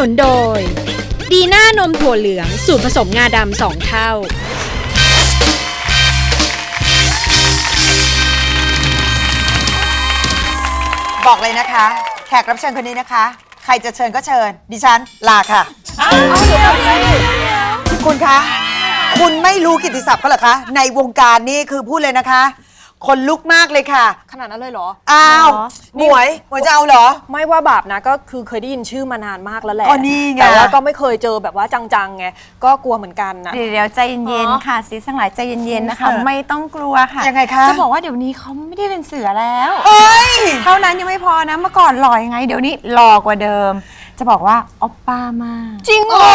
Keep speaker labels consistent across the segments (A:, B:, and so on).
A: นุนโดย ดีน่านมถั่วเหลือง สูตรผสมงาดำสองเท่า
B: บอกเลยนะคะ แขกรับเชิญคนนี้นะคะ ใครจะเชิญก็เชิญ ดิฉันลาค่ะ คุณคะ คุณไม่รู้กิตติศัพท์เขาเหรอคะ ในวงการนี่คือพูดเลยนะคะ คนลุกมากเลยค่ะ
C: ขนาดนั้นเลยเหรอ
B: อ้าว
C: เหรอ
B: หมวยหมวยจะเอาเหรอ
C: ไม่ว่าบาปนะก็คือเคยได้ยินชื่อมานานมากแล้วแหละ
B: ก็นี่ไง
C: แต่ว่าก็ไม่เคยเจอแบบว่าจังๆไงก็กลัวเหมือนกันนะ
D: เดี๋ยวเดี๋ยวใจเย็น
C: อ๋อ
D: ๆค่ะซีทั้งหลายใจเย็นๆนะคะ
B: เออ
D: ไม่ต้องกลัวค่ะ
B: ยังไงคะ
D: จะบอกว่าเดี๋ยวนี้เขาไม่ได้เป็นเสือแล้ว
B: เอ้ย
D: เท่านั้นยังไม่พอนะเมื่อก่อนหล่อยังไง เดี๋ยวนี้หล่อกว่าเดิม จะบอกว่าออปป้ามาก
C: จริงเหรอ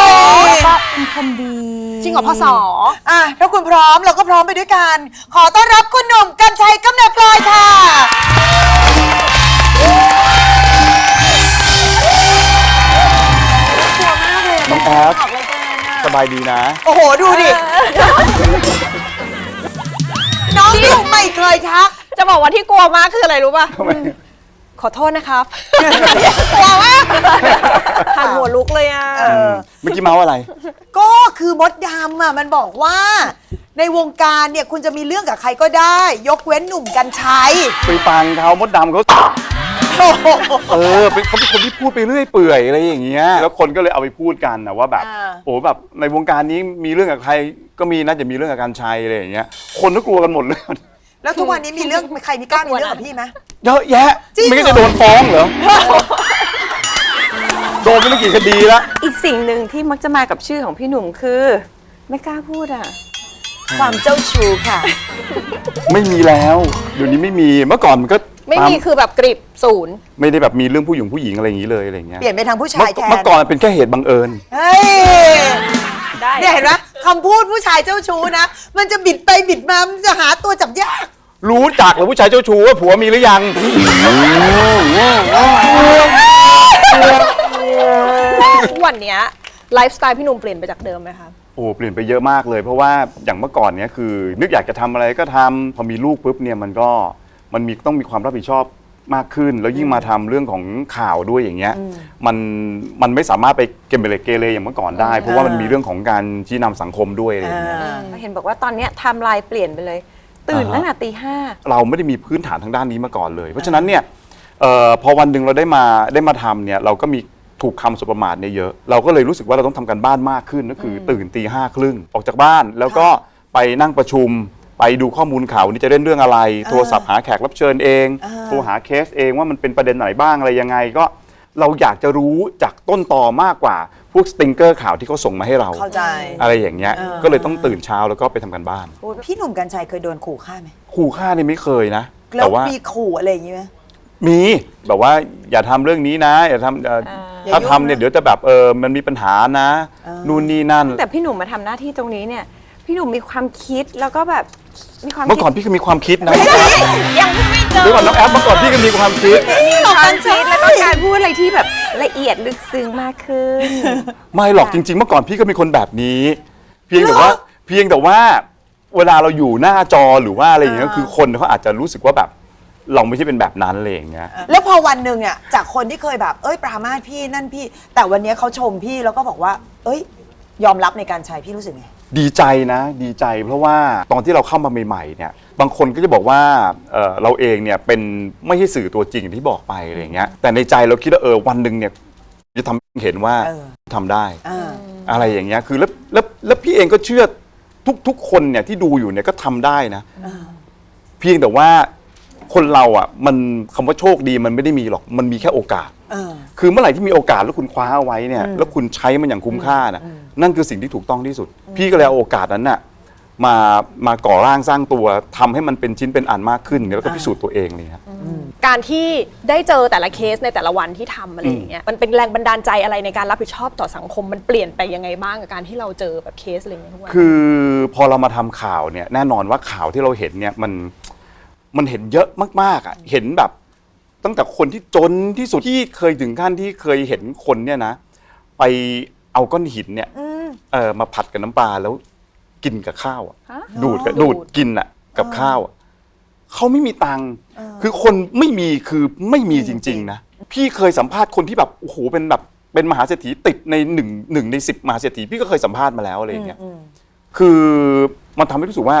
D: ออปป้าเป็นคนดี
C: จริงเหรอพ่อสอ
B: อะถ้าคุณพร้อมเราก็พร้อมไปด้วยกัน ขอต้อนรับคุณหนุ่มกัญชัยกำเนิดพลอยค่ะ
E: น้องแอฟสบายดีนะ
B: โอ้โห ดูดิ น้องนี่ไม่เคยทัก
C: จะบอกว่าที่กลัวมากคืออะไรรู้ป่ะ
E: ทำไม
C: ขอโทษนะครับกลัวมากหันหัวลุกเลยอะ
B: เออ
E: เมื่อกี้เมาอะไร
B: ก็คือมดดำอะมันบอกว่า ในวงการเนี่ยคุณจะมีเรื่องกับใครก็ได้ ยกเว้นหนุ่มกัญชัย
E: ไปฟังเขามดดำเขาเออเป็นเขาเป็นคนที่พูดไปเรื่อยเปื่อยอะไรอย่างเงี้ยแล้วคนก็เลยเอาไปพูดกันนะว่าแบบ
B: อ่า
E: โอ้แบบในวงการนี้มีเรื่องกับใครก็มีนะจะมีเรื่องกับการชัยอะไรอย่างเงี้ยคนก็กลัวกันหมดเลย
B: แล้วทุกวันนี้มีเรื่องใครมีกล้ามีเรื่องกับพี่ไหม
E: เยอะแยะ
B: จริงเหรอ
E: ไม่งั้นจะโดนฟ้องเหรอ โดนไปตั้งกี่คดีแล้ว
D: อีกสิ่งหนึ่งที่มักจะมากับชื่อของพี่หนุ่มคือ ไม่กล้าพูดอะ
B: ความเจ้าชู้ค่ะ
E: ไม่มีแล้วเดี๋ยวนี้ไม่มีเมื่อก่อนมันก็
C: ไม่มี
E: ตา
C: คือแบบกริบศูนย์
E: ไม่ได้แบบมีเรื่องผู้หญิงผู้หญิงอะไรอย่างงี้เลยอะไรอย่างเงี้ย
B: เปลี่ยนไปทางผู้ชายแทน
E: เมื่อก่อนมันเป็นแค่เหตุบังเอิญ
B: เฮ้ย
C: ได้
B: เนี่ยเห็นไหมคำพูดผู้ชายเจ้าชู้นะ มันจะบิดไปบิดมา มันจะหาตัวจับยาก
E: รู้จักเหรือผู้ชายเจ้าชู้ว่าผัวมีหรือยัง
C: วันเนี้ยไลฟ์สไตล์พี่หนุ่มเปลี่ยนไปจากเดิมไหมคะ
E: โอ้เปลี่ยนไปเยอะมากเลย เพราะว่าอย่างเมื่อก่อนเนี้ยคือ นึกอยากจะทำอะไรก็ทำพอมีลูกปุ๊บเนี่ยมันก็มันมีต้องมีความรับผิดชอบมากขึ้น แล้วยิ่งมาทำเรื่องของข่าวด้วยอย่างเงี้ยมันมันไม่สามารถไปเกมเบลเกเรอย่างเมื่อก่อนได้ เพราะว่ามันมีเรื่องของการชี้นำสังคมด้วยอะไรอย่างเงี้ย
D: เห็นบอกว่าตอนเนี้ยไทม์ไลน์เปลี่ยนไปเลย ตื่น
E: อ่าฮะ
D: ตั้งแต่ตีห้า
E: เราไม่ได้มีพื้นฐานทางด้านนี้มาก่อนเลย เพราะฉะนั้นเนี่ยเออพอวันหนึ่งเราได้มาได้มาทำเนี่ยเราก็มีถูกคำสุประมาทเนี่ยเยอะ เราก็เลยรู้สึกว่าเราต้องทำกันบ้านมากขึ้นก็คืออตื่นตีห้าครึ่งออกจากบ้าน แล้วก็ไปนั่งประชุม ไปดูข้อมูลข่าววันนี้จะเล่นเรื่องอะไร โทรศัพท์หาแขกรับเชิญเอง
B: อ่า
E: โทรหาเคสเองว่ามันเป็นประเด็นไหนบ้างอะไรยังไงก็ เราอยากจะรู้จากต้นตอมากกว่าพ วกสติงเกอร์ข่าวที่เขาส่งมาให้เรา
B: เข้าใจ
E: อะไรอย่างเงี้ย
B: เออ
E: ก็เลยต้องตื่นเช้าแล้วก็ไปทำกันบ้าน
B: พี่หนุ่มกัญชัยเคยโดนขู่ฆ่าไหม
E: ขู่ฆ่านี่ไม่เคยนะ
B: แล้ว
E: แต่ว่า
B: มีขู่อะไรอย่างงี้ไหม
E: มีแบบว่าอย่าทำเรื่องนี้นะ อย่าทำเอ่ออ
B: อย่า
E: ถ้า
B: ยุ่ง
E: ทำเนี่ย
B: นะ
E: เดี๋ยวจะแบบเออมันมีปัญหานะ
B: อ่า
E: นู่นนี่นั่น
D: แต่พี่หนุ่มมาทำหน้าที่ตรงนี้เนี่ย พี่หนุ่มมีความคิดแล้วก็แบบมีความ
E: เมื่อก่อน
D: คิด
E: พี่ก็มีความคิดนะ
D: ยังไม่เจอ
E: เดี๋ยวก่อนน้องแอปเมื่อก่อนพี่ก็มีความคิด
D: มีความคิดแล้วก็การพูดอะไรที่แบบ ละเอียดลึกซึ้งมากขึ้น
E: ไม่หรอกจริงๆ เมื่อก่อนพี่ก็เป็นคนแบบนี้ เพียงแต่ว่าเพียงแต่ว่าเวลาเราอยู่หน้าจอหรือว่าอะไรอย่างเงี้ยคือคนเขาอาจจะรู้สึกว่าแบบ เราไม่ใช่เป็นแบบนั้นอะไรอย่างเงี้ย
B: แล้วพอวันหนึ่งอะจากคนที่เคยแบบ เอ้ยปรามาสพี่นั่นพี่ แต่วันนี้เขาชมพี่แล้วก็บอกว่า เอ้ย ยอมรับในการใช้พี่รู้สึกไง
E: ดีใจนะดีใจเพราะว่าตอนที่เราเข้ามาใหม่ๆเนี่ยบางคนก็จะบอกว่าเอ่อเราเองเนี่ยเป็นไม่ใช่สื่อตัวจริงอย่างที่บอกไปอะไรอย่างเงี้ยแต่ในใจเราคิดว่าเออวันหนึ่งเนี่ยจะทำให้เห็นว่า
B: เออ
E: ทำได้
B: อ่า
E: อะไรอย่างเงี้ยคือแล้วแล้วแล้วพี่เองก็เชื่อทุกทุกคนเนี่ยที่ดูอยู่เนี่ยก็ทำได้นะเพียงแต่ว่าคนเราอะมันคำว่าโชคดีมันไม่ได้มีหรอกมันมีแค่โอกาส
B: เออ
E: คือเมื่อไหร่ที่มีโอกาสแล้วคุณคว้าเอาไว้เนี่ยแล้วคุณใช้มันอย่างคุ้มค่านะนั่นคือสิ่งที่ถูกต้องที่สุด พี่ก็เลยเอาโอกาสนั้นน่ะมามาก่อร่างสร้างตัวทำให้มันเป็นชิ้นเป็นอันมากขึ้นแล้วก็พิสูจน์ตัวเองเลยครับ
C: การที่ได้เจอแต่ละเคสในแต่ละวันที่ทำอะไรอย่างเงี้ยมันเป็นแรงบันดาลใจอะไรในการรับผิดชอบต่อสังคมมันเปลี่ยนไปยังไงบ้างกับการที่เราเจอแบบเคสอะไรอย่างเงี้ยทุกวัน
E: คือพอเรามาทำข่าวเนี่ยแน่นอนว่าข่าวที่เราเห็นเนี่ยมันมันเห็นเยอะมากๆอะเห็นแบบ ตั้งแต่คนที่จนที่สุดที่เคยถึงขั้นที่เคยเห็นคนเนี่ยนะ ไปเอาก้อนหินเนี่ยเออมาผัดกับน้ำปลาแล้วกินกับข้าวอะ
D: ฮะ
E: ดูดกับ
C: ดู
E: ดู
C: ด
E: ดกินอะ กับข้าวอะเขาไม่มีตังค์คือคนไม่มีคือไม่มีจริง ๆ นะ พี่เคยสัมภาษณ์คนที่แบบโอ้โหเป็นแบบเป็นมหาเศรษฐีติดในหนึ่งหนึ่งในสิบมหาเศรษฐีพี่ก็เคยสัมภาษณ์มาแล้วอะไรอย่างเงี้ยคือมันทำให้รู้สึกว่า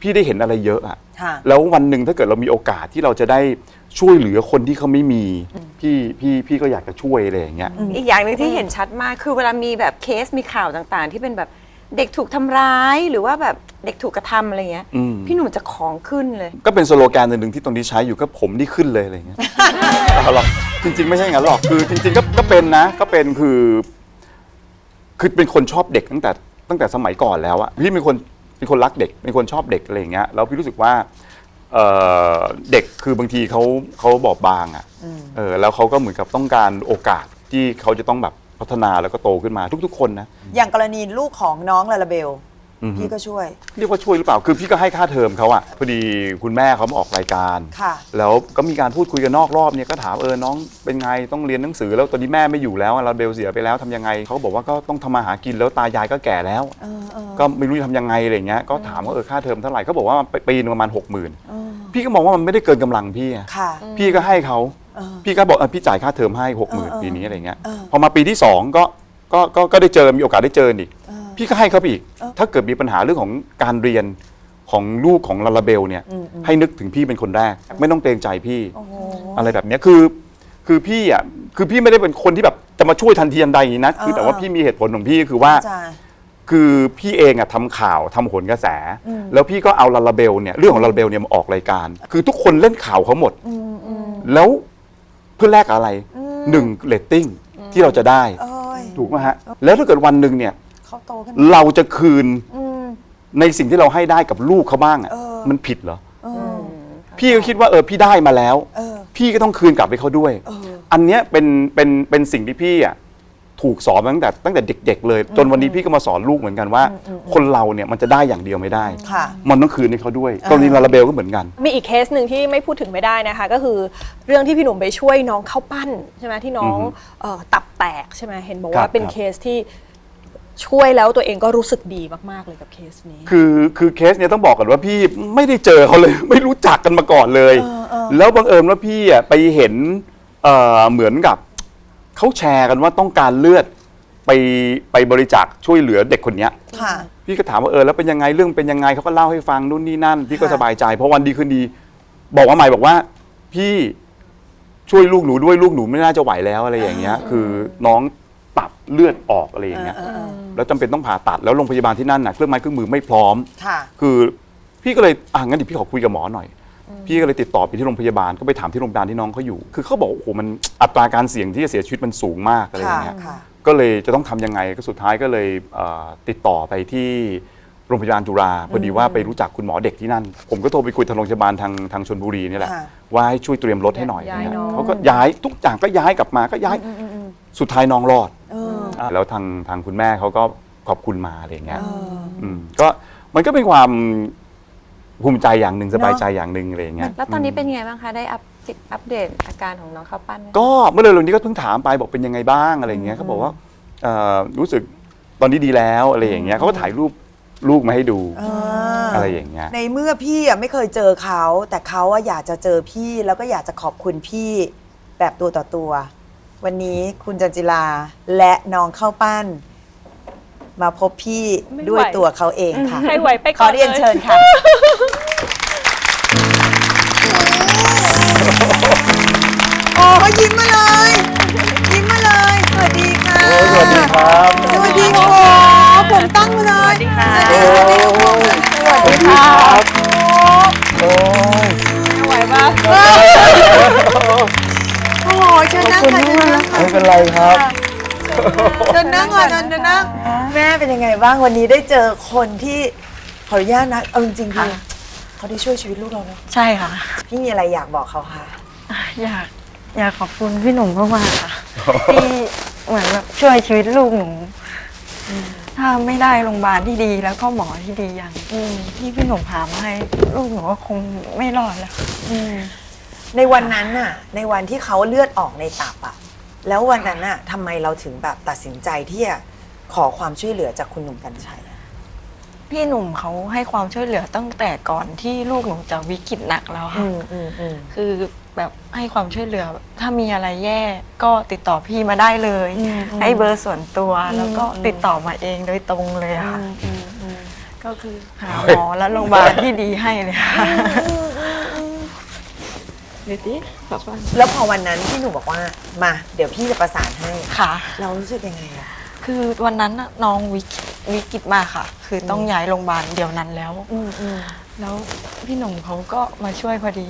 E: พี่ได้เห็นอะไรเยอะอะ
B: ค่ะ
E: แล้ววันหนึ่งถ้าเกิดเรามีโอกาสที่เราจะได้ช่วยเหลือคนที่เขาไม่มี พี่พี่พี่ก็อยากจะช่วยอะไรอย่างเงี้ย
D: อีกอย่างหนึ่งที่เห็นชัดมากคือเวลามีแบบเคสมีข่าวต่างๆ ที่เป็นแบบเด็กถูกทำร้ายหรือว่าแบบเด็กถูกกระทำอะไรเงี้ย
E: อืม
D: พี่หนุ่มจะของขึ้นเลย
E: ก็เป็นสโลแกนหนึ่งที่ตรงนี้ใช้อยู่ก็ผมนี่ขึ้นเลยอะไรอย่างเงี้ย เอาหรอกจริง ๆ ไม่ใช่อย่างนั้นหรอกคือจริง ๆ ก็ก็เป็นนะ ก็เป็นคือ คือเป็นคนชอบเด็กตั้งแต่ตั้งแต่สมัยก่อนแล้วอะพี่เป็นคน เป็นคนรักเด็กเป็นคนชอบเด็กอะไรอย่างเงี้ยแล้วพี่รู้สึกว่าเอ่อเด็กคือบางทีเขาเขาบอบบางอะเออแล้วเขาก็เหมือนกับต้องการโอกาสที่เขาจะต้องแบบพัฒนาแล้วก็โตขึ้นมาทุกๆ คนนะ
B: อย่างกรณีลูกของน้องลาลาเบล
E: อือฮึ
B: พี่ก็ช่วย
E: เรียกว่าช่วยหรือเปล่า คือพี่ก็ให้ค่าเทอมเขาอะพอดีคุณแม่เขามาออกรายการ
B: ค่ะ
E: แล้วก็มีการพูดคุยกันนอกรอบเนี่ยก็ถามเออน้องเป็นไงต้องเรียนหนังสือแล้วตอนนี้แม่ไม่อยู่แล้วเราเบลเสียไปแล้วทำยังไงเขาก็บอกว่าก็ต้องทำมาหากินแล้วตายายก็แก่แล้วก็ไม่รู้จะทำยังไงอะไรเงี้ยก็ถามว่าเออค่าเทอมเท่าไหร่เขาบอกว่าไปปีนึงประมาณหกหมื่นพี่ก็มองว่ามันไม่ได้เกินกำลังพี่อะ
B: ค่ะ
E: พี่ก็ให้เขา
B: เออ
E: พี่ก็บอกเออพี่จ่ายค่าเทอมให้หกหมื่น
B: เออ
E: ปีนี้อะไรเงี้ย
B: เออ
E: พอมาปีที่สองก็ก็ก็ก็ได้เจอมีโอกาสได้เจออีก พี่ก็ให้เขาไปอีก ถ้าเกิดมีปัญหาเรื่องของการเรียนของลูกของลาลาเบลเนี่ย ให้นึกถึงพี่เป็นคนแรก ไม่ต้องเกรงใจพี่อะไรแบบเนี้ยคือ คือพี่อะคือพี่ไม่ได้เป็นคนที่แบบจะมาช่วยทันทีทันใดอย่างนี้นะคือแต่ว่าพี่มีเหตุผลของพี่คือว่า
B: จ้า
E: คือพี่เองอะทำข่าวทำโหนกระแส แล้วพี่ก็เอาลาลาเบลเนี่ยเรื่องของลาลาเบลเนี่ยมาออกรายการ คือทุกคนเล่นข่าวเขาหมดแล้วเพื่อแลกอะไรหนึ่งเรตติ้งที่เราจะได้
B: เอ้ย
E: ถูกไหมฮะแล้วถ้าเกิดวันหนึ่งเนี่ย
B: เขาโตขึ้น
E: เราจะคืน
B: อืม
E: ในสิ่งที่เราให้ได้กับลูกเขาบ้างอะ
B: เออ
E: มันผิดเหรอ
B: เออ
E: พี่ก็คิดว่าเออพี่ได้มาแล้ว
B: เออ
E: พี่ก็ต้องคืนกลับให้เขาด้วย
B: เออ
E: อันเนี้ยเป็นเป็นเป็นสิ่งที่พี่อะถูกสอนมาตั้งแต่ตั้งแต่เด็ก ๆ เลย จนวันนี้พี่ก็มาสอนลูกเหมือนกันว่า คนเราเนี่ยมันจะได้อย่างเดียวไม่ได้
B: ค่ะ
E: มันต้องคืนให้เขาด้วยกรณีลาลาเบลก็เหมือนกัน
C: มีอีกเคสหนึ่งที่ไม่พูดถึงไม่ได้นะคะ ก็คือเรื่องที่พี่หนุ่มไปช่วยน้องเข้าปั้นใช่ไหมที่น้อง
E: อือฮึ
C: เอ่อตับแตกใช่ไหมเห็นบอก
E: ครั
C: ว่า
E: บ
C: เป็น
E: ครับ
C: เคสที่ ช่วยแล้วตัวเองก็รู้สึกดีมากๆเลยกับเคสนี้
E: คือคือเคสเนี่ยต้องบอกก่อนว่าพี่ไม่ได้เจอเขาเลย ไม่รู้จักกันมาก่อนเลยแล้วบังเอิญว่าพี่อะไปเห็นเอ่อเหมือนกับเขาแชร์กันว่าต้องการเลือดไปไปบริจาคช่วยเหลือเด็กคนเนี้ย
B: ค่ะ
E: พี่ก็ถามว่าเออแล้วเป็นยังไงเรื่องเป็นยังไงเขาก็เล่าให้ฟังนู่นนี่นั่น พี่ก็
B: ค่ะ
E: สบายใจเพราะวันดีคืนดี บอกว่าใหม่บอกว่า พี่ช่วยลูกหนูด้วยลูกหนูไม่น่าจะไหวแล้วอะไรอย่างเงี้ย คือน้อง ตับเลือดออกอะไรอย่างเงี้ย
B: เออเออ
E: แล้วจำเป็นต้องผ่าตัดแล้วโรงพยาบาลที่นั่นน่ะเครื่องไม้เครื่องมือไม่พร้อม
B: ค่ะ
E: คือพี่ก็เลยอะงั้นเดี๋ยวพี่ขอคุยกับหมอหน่อย พี่ก็เลยติดต่อไปที่โรงพยาบาลก็ไปถามที่โรงพยาบาลที่น้องเขาอยู่ คือเขาบอกโอ้โหมันอัตราการเสี่ยงที่จะเสียชีวิตมันสูงมากอะไรอย่างเงี้ย
B: ค่ะ
E: ก็เลยจะต้องทำยังไงก็สุดท้ายก็เลยเอ่อติดต่อไปที่โรงพยาบาลจุฬาพอดีว่าไปรู้จักคุณหมอเด็กที่นั่น ผมก็โทรไปคุยทางโรงพยาบาลทางทางชนบุรีนี่แหละ
B: ค่ะ
E: ว่าให้ช่วยเตรียมรถให้หน่อย
C: ย้ายน้อง
E: เขาก็ย้ายทุกอย่างก็ย้ายกลับมาก็ย้าย สุดท้ายน้องรอด
B: เออ
E: อะ แล้วทางทางคุณแม่เขาก็ขอบคุณมาอะไรอย่างเงี้ย
B: เออ
E: มก็มันก็เป็นความภูมิใจอย่างหนึ่งสบายใจอย่างหนึ่งอะไรอย่างเงี้ย
D: แล้วตอนนี้เป็นยังไงบ้างคะได้อัปอัปเดตอาการของน้องข้าวปั้นไหม
E: ก็เมื่อเร็วๆนี้ก็เพิ่งถามไปบอกเป็นยังไงบ้างอะไรอย่างเงี้ยเขาบอกว่าเอ่อรู้สึกตอนนี้ดีแล้วอะไรอย่างเงี้ยเขาก็ถ่ายรูปลูกมาให้ดู
B: อ่า
E: อะไรอย่างเงี้ย
B: ในเมื่อพี่อะไม่เคยเจอเขา แต่เขาอะอยากจะเจอพี่แล้วก็อยากจะขอบคุณพี่แบบตัวต่อตัว วันนี้คุณจันจิลาและน้องเข้าวปั้น มาพบพี่
C: ไม่ไหว
B: ด้วยตัวเขาเองค่ะ
C: ให้ไหวไป
B: ข
C: ก่
B: อ
C: อน
B: เรียน
C: ล
B: เชิญค่ะ โอ้ยิ้มมาเลย ยิ้มมาเลย สวัสดีค่ะ
E: สวัสดีครับ
B: สวัสดีโอ้โหผมตั้งมาเลย สวัสดีค่ะ สวัสดีค่ะสวัสดีค่ะ
E: โอ้ย
C: ไหวปะ
B: โอ้โหเชิญนั่งค่ะเชิญนั่งค่ะ
E: ไม่เป็นไรครับ
B: เชิญนั่งก่อนเชิญนั่ง แม่เป็นยังไงบ้างวันนี้ได้เจอคนที่ขออนุญาตนะเอาจริงๆคือเขาได้ช่วยชีวิตลูกเราเนาะ
F: ใช่ค่ะ
B: พี่มีอะไรอยากบอกเขาค่ะ
F: อยากอยากขอบคุณพี่หนุ่มมากๆค่ะ ที่เหมือนแบบช่วยชีวิตลูกหนูถ้าไม่ได้โรงพยาบาลที่ดีแล้วก็หมอที่ดีอย่างที่พี่หนุ่มพามาให้ลูกหนูก็คงไม่รอดแล้ว
B: ในวันนั้นน่ะ ในวันที่เขาเลือดออกในตับอะ แล้ววันนั้นน่ะทำไมเราถึงแบบตัดสินใจที่จะขอความช่วยเหลือจากคุณหนุ่มกัญชัยอะ
F: พี่หนุ่มเขาให้ความช่วยเหลือตั้งแต่ก่อนที่ลูกหนูจะวิกฤตหนักแล้ว
B: อื
F: ค่ะ
B: มอืมอืม
F: คือแบบให้ความช่วยเหลือถ้ามีอะไรแย่ก็ติดต่อพี่มาได้เลยให้เบอร์ส่วนตัวแล้วก็ติดต่อมาเองโดยตรงเลยค่ะ ก็คือหาหมอและโรงพยาบาลที่ดีให้เลยค่ะเดี๋ยวดิแบบว่า
B: แล้วพอวันนั้นพี่หนุ่มบอกว่ามาเดี๋ยวพี่จะประสานให้
F: ค่ะ
B: เรารู้สึกยังไงอะ
F: คือวันนั้นน่ะน้องวิกฤตวิกฤตมากค่ะ คือต้องย้ายโรงพยาบาลเดี๋ยวนั้นแล้ว
B: อืมอืม
F: แล้วพี่หนุ่มเขาก็มาช่วยพอดี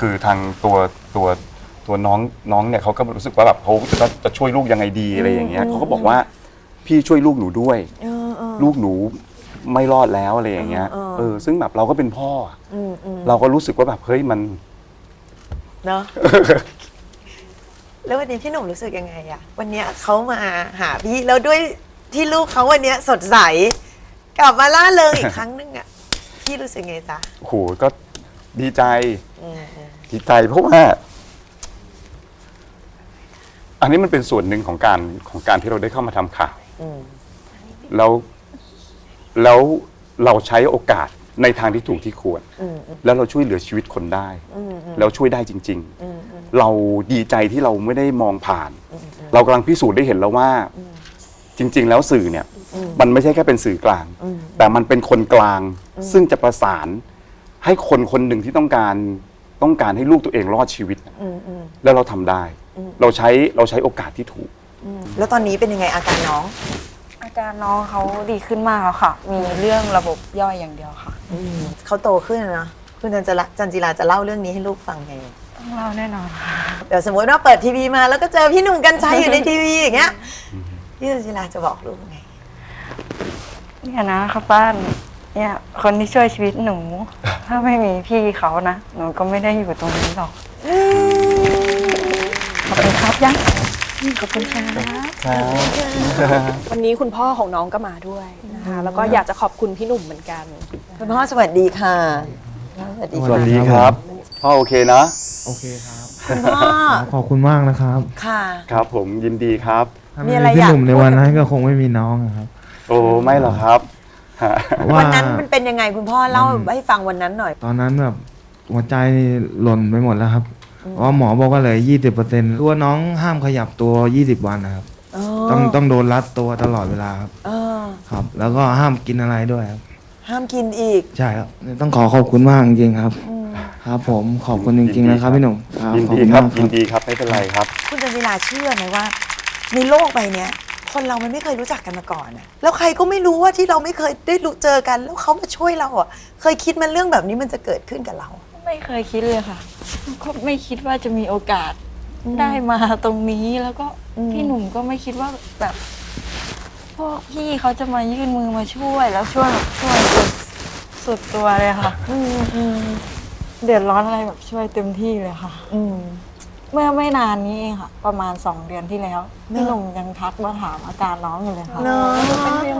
E: คือทางตัวตัวตัวน้องน้องเนี่ยเขาก็รู้สึกว่าแบบเขาจะจะช่วยลูกยังไงดีอะไรอย่างเงี้ยเขาก็บอกว่าพี่ช่วยลูกหนูด้วย
B: เออเออ
E: ลูกหนูไม่รอดแล้วอะไรอย่างเงี้ย
B: เออเออ
E: เออซึ่งแบบเราก็เป็นพ่ออะ
B: อืมอืม
E: เราก็รู้สึกว่าแบบเฮ้ยมัน
B: เนาะ แล้ววันนี้พี่หนุ่มรู้สึกยังไงอะวันเนี้ยเขามาหาพี่แล้วด้วยที่ลูกเขาวันเนี้ยสดใส กลับมาล่าเริงอีกครั้งหนึงอะพี่รู้สึกไงจ๊ะ
E: โหก็ดีใจ
B: อืมอืม
E: ดีใจเพราะว่า อันนี้มันเป็นส่วนหนึ่งของการของการที่เราได้เข้ามาทำข่าว
B: อืม
E: แล้วแล้วเราใช้โอกาส ในทางที่ถูกที่ควร
B: อืมอืม
E: แล้วเราช่วยเหลือชีวิตคนได้
B: อืมอืม
E: แล้วช่วยได้จริง
B: อืมอืม
E: ๆเราดีใจที่เราไม่ได้มองผ่าน เรากำลังพิสูจน์ได้เห็นแล้วว่า จริง ๆ แล้วสื่อเนี่ย มันไม่ใช่แค่เป็นสื่อกลาง
B: อืม
E: แต่มันเป็นคนกลาง ซึ่งจะประสานให้คนคนหนึ่งที่ต้องการต้องการให้ลูกตัวเองรอดชีวิต
B: อืมอืม
E: แล้วเราทำได้ เราใช้เราใช้โอกาสที่ถูก
B: อืมแล้วตอนนี้เป็นยังไงอาการน้อง
F: อาการน้องเขาดีขึ้นมากแล้วค่ะ มีเรื่องระบบย่อยอย่างเดียวค่ะ
B: เขาโตขึ้นแล้วเนอะคุณจันจระจันจิราจะเล่าเรื่องนี้ให้ลูกฟังไง
F: ต้องเล่าแน่นอนค่ะ
B: เดี๋ยวสมมติว่าเปิดทีวีมาแล้วก็เจอพี่หนุ่มกัญชัยอยู่ในทีวีอย่างเงี้ยพี่จันจิราจะบอกลูกไง
F: เนี่ยนะครับป้านเนี่ยคนที่ช่วยชีวิตหนู ถ้าไม่มีพี่เขานะ หนูก็ไม่ได้อยู่ตรงนี้หรอกขอบคุณครับยังขอบคุณครับ
C: วันนี้คุณพ่อของน้องก็มาด้วยนะคะ แล้วก็อยากจะขอบคุณพี่หนุ่มเหมือนกัน
B: คุณพ่อสวัสดีค่ะ สวัสดี
E: ส
B: ค่ะ
E: วัสดีครับพ่อโอเคนะ
G: โอเคครับ
B: คุณพ่อ
G: ขอบคุณมากนะครับ
B: ค่ะ
E: ครับผมยินดีครับ
G: ถ้า
B: มี
G: ไม่
B: อะไร
G: มีพี่
B: อยาก
G: หนุ่มใน
B: พูด
G: วันนั้นก็คงไม่มีน้องอะครับ
E: โอ้ไม่หรอกครับฮะ
G: เพราะว่า
B: วันนั้นมันเป็นยังไงคุณพ่อเล่าให้ฟังวันนั้นหน่อย
G: ตอนนั้นแบบหัวใจนี่หล่นไปหมดแล้วครับเพราะหมอบอกว่าเหลือยี่สิบเปอร์เซ็นต์ตัวน้องห้ามขยับตัวยี่สิบวันนะครับ ต้องต้องโดนรัดตัวตลอดเวลาครับ
B: เออ
G: ครับ แล้วก็ห้ามกินอะไรด้วยครับ
B: ห้ามกินอีก
G: ใช่ครับต้องขอขอบคุณมากจริงๆครับ ครับผมขอบคุณจริงๆนะครับพี่หนุ่มครับ
E: ยิน
G: ขอบ
E: ดี
G: คุณ
E: ครับ
G: มากค
E: ยิ
G: รั
E: น
G: บ
E: ดีครับไม่เป็นไรครับ
B: คุณจันจิราเชื่อไหมว่า ในโลกใบเนี้ย คนเรามันไม่เคยรู้จักกันมาก่อนอะแล้วใครก็ไม่รู้ว่าที่เราไม่เคยได้รู้เจอกัน แล้วเขามาช่วยเราอะ เคยคิดมันเรื่องแบบนี้มันจะเกิดขึ้นกับเรา
F: ไม่เคยคิดเลยค่ะ ก็ไม่คิดว่าจะมีโอกาส ได้มาตรงนี้แล้วก็
B: อืม
F: พี่หนุ่มก็ไม่คิดว่าแบบพวกพี่เขาจะมายื่นมือมาช่วยแล้วช่วยแบบช่วยสุดสุดตัวเลยค่ะเดือดร้อนอะไรแบบช่วยเต็มที่เลยค่ะ
B: อืม
F: เมื่อไม่นานนี้เองค่ะ ประมาณสองเดือนที่แล้ว
B: เนอะ
F: พี่หนุ่มยังทักมาถามอาการน้องอยู่เลยค่ะ
B: เนาะ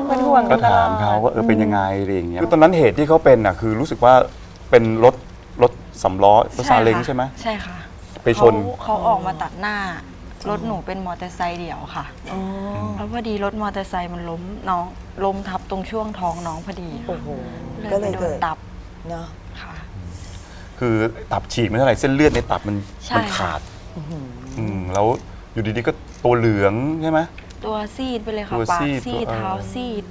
C: เป็นห่วง
E: ก็ถามเขาว่าเออเป็นยังไงอะไรอย่างเงี้ยคือตอนนั้นเหตุที่เขาเป็นอะคือรู้สึกว่าเป็นรถรถสำล้อรถซาเล้งใช่ไหม
F: ใช่ค่ะ
E: ไปชน
F: เขาเขาออกมาตัดหน้า รถหนูเป็นมอเตอร์ไซค์เดี่ยวค่ะแล้วพอดีรถมอเตอร์ไซค์มันล้มน้องล้มทับตรงช่วงท้องน้องพอดี
B: โอ้โห
F: เลย
B: ก็
F: ไป
B: เลย
F: โด
B: เกิ
F: น
B: ด
F: ตับ
B: เนาะ
F: ค่ะ
E: คือตับฉีกไม่เท่าไหร่เส้นเลือดในตับมัน
F: ใช่
E: มันขาดอืมแล้วอยู่ดีๆก็ตัวเหลืองใช่ไหม
F: ตัวซีดไปเลยค่ะ
E: ตัว
F: ปาก
E: ซีด
F: ซีด
E: ตัวเออ
F: เท้าซีด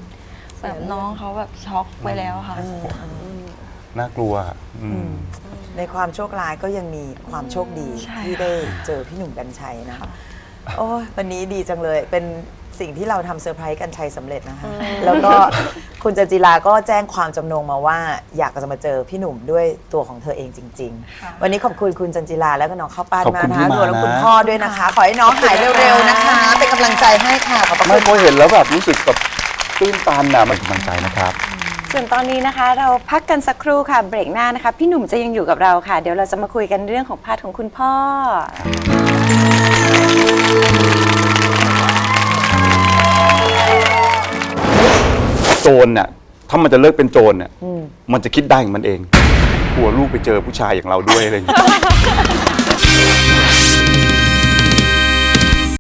F: แบบน้องเขาแบบช็อกไปแล้วค่ะ
E: น่ากลัวอะอืม
B: ในความโชคร้ายก็ยังมีความโชคดี
F: ใช่
B: ที่ได้เจอพี่หนุ่มกัญชัยนะโอ้ยวันนี้ดีจังเลย เป็นสิ่งที่เราทำเซอร์ไพรส์กัญชัยสำเร็จนะคะ แล้วก็คุณจันจิราก็แจ้งความจำนงมาว่า อยากจะมาเจอพี่หนุ่มด้วยตัวของเธอเองจริง ๆ วันนี้ขอบคุณคุณจันจิราแล้วก็น้องข้าวปั้น
E: ขอบ
B: มา
E: คุณ
B: นะ
E: ที่
B: คะ
E: มา
B: รวมแล้ว
E: นะ
B: คุณพ่อด้วยนะคะ ขอให้น้องหายเร็วๆนะคะ เป็นกำลังใจให้ค่ะ ขอบพระ
E: ไม่
B: คุณ
E: พอเห็นแล้วแบบรู้สึกแบบตื้นตันนะมันกำลังใจนะครับ
D: ส่วนตอนนี้นะคะเราพักกันสักครู่ค่ะเบรกหน้านะคะ พี่หนุ่มจะยังอยู่กับเราค่ะ เดี๋ยวเราจะมาคุยกันเรื่องของพาร์ทของคุณพ่อ
E: โจรน่ะถ้ามันจะเลิกเป็นโจรน่ะมันจะคิดได้ของมันเองกลัวลูกไปเจอผู้ชายอย่างเราด้วยอะไรอย่างเงี้ย